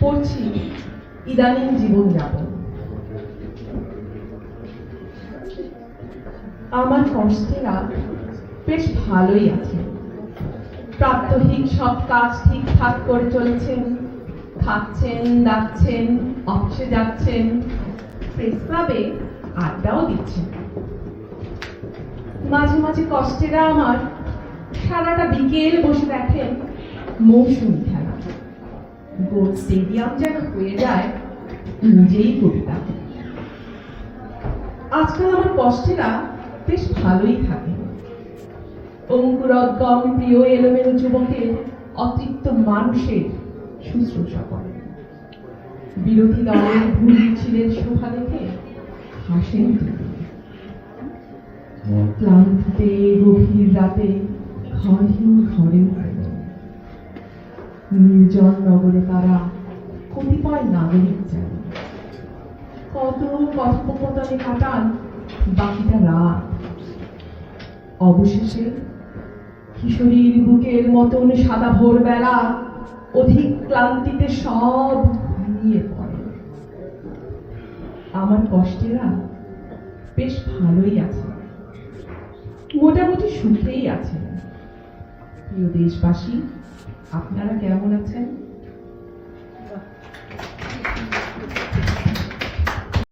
পড়ছি ইদানিং জীবনযাপন। আমার কষ্টেরা বেশ ভালোই আছে। প্রাত্যহিক সব কাজ ঠিকঠাক করে চলেছেন, খাচ্ছেন দাচ্ছেন অফিসে যাচ্ছেন প্রেস আড্ডাও দিচ্ছেন। মাঝে মাঝে কষ্টেরা আমার সারাটা বিকেল বসে দেখেন মৌসুমি গোল স্টেডিয়াম যেন হয়ে যায় নিজেই কবিতা আজকাল আমার কষ্টেরা বেশ ভালোই থাকে অঙ্কুরোদ্গম প্রিয় এলোমেলো যুবকের অতৃপ্ত মানুষের শুশ্রূষা করে বিরোধী দলের ভুল মিছিলের শোভা দেখে হাসেন। ক্লান্তিতে গভীর রাতে ঘরহীন ঘরে। নির্জন নগরে তারা কতিপয় নাগরিক যান। কত কথোপকথনে কাটান বাকিটা রাত। অবশেষে কিশোরীর বুকের মতন সাদা ভোরবেলা অধিক ক্লান্তিতে সব ঘুমিয়ে পড়ে। আমার কষ্টেরা বেশ ভালোই আছে। মোটামুটি সুখেই আছে। প্রিয় দেশবাসী আপনারা কেমন আছেন?